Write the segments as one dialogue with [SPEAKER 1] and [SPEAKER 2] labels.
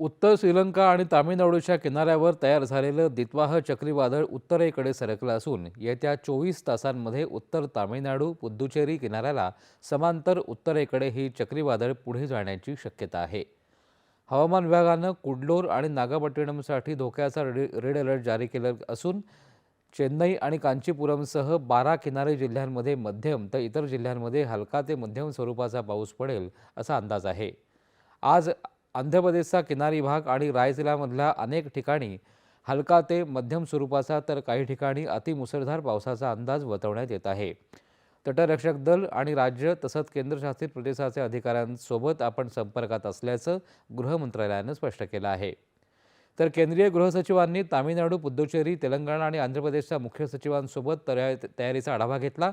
[SPEAKER 1] उत्तर श्रीलंका आणि तामिळनाडूच्या किनाऱ्यावर तयार झालेलं दित्वाह चक्रीवादळ उत्तरेकडे सरकलं असून येत्या चोवीस तासांमध्ये उत्तर तामिळनाडू पुद्दुचेरी किनाऱ्याला समांतर उत्तरेकडे ही चक्रीवादळ पुढे जाण्याची शक्यता आहे. हवामान विभागानं कुडलोर आणि नागापट्टिणमसाठी धोक्याचा रेड रेड अलर्ट जारी केलं असून चेन्नई आणि कांचीपुरमसह बारा किनारी जिल्ह्यांमध्ये मध्यम तर इतर जिल्ह्यांमध्ये हलका ते मध्यम स्वरूपाचा पाऊस पडेल असा अंदाज आहे. आज आंध्र प्रदेशचा किनारी भाग आणि रायसिलामधल्या अनेक ठिकाणी हलका ते मध्यम स्वरूपाचा तर काही ठिकाणी अतिमुसळधार पावसाचा अंदाज वर्तवण्यात येत आहे. तटरक्षक दल आणि राज्य तसंच केंद्रशासित प्रदेशाचे अधिकाऱ्यांसोबत आपण संपर्कात असल्याचं गृह मंत्रालयानं स्पष्ट केलं आहे. तर केंद्रीय गृहसचिवांनी तामिळनाडू पुद्दुचेरी तेलंगणा आणि आंध्र प्रदेशच्या मुख्य सचिवांसोबत तयारीचा आढावा घेतला.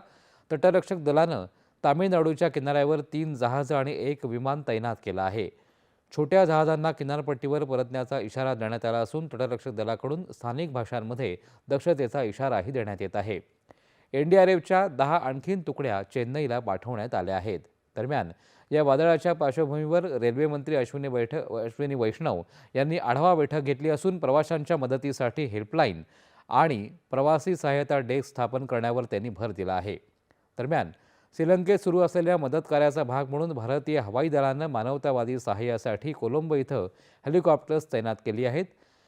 [SPEAKER 1] तटरक्षक दलानं तामिळनाडूच्या किनाऱ्यावर तीन जहाजं आणि एक विमान तैनात केलं आहे. छोट्या जहाजांना किनारपट्टीवर परतण्याचा इशारा देण्यात आला असून तटरक्षक दलाकडून स्थानिक भाषांमध्ये दक्षतेचा इशाराही देण्यात येत आहे. एन डी आर एफच्या दहा आणखीन तुकड्या चेन्नईला पाठवण्यात आल्या आहेत. दरम्यान या वादळाच्या पार्श्वभूमीवर रेल्वेमंत्री अश्विनी बैठक अश्विनी वैष्णव यांनी आढावा बैठक घेतली असून प्रवाशांच्या मदतीसाठी हेल्पलाईन आणि प्रवासी सहायता डेस्क स्थापन करण्यावर त्यांनी भर दिला आहे. दरम्यान श्रीलंकेत सुरू असलेल्या मदत कार्याचा भाग म्हणून भारतीय हवाई दलानं मानवतावादी सहाय्यासाठी कोलंबो इथं हेलिकॉप्टर्स तैनात केली आहेत.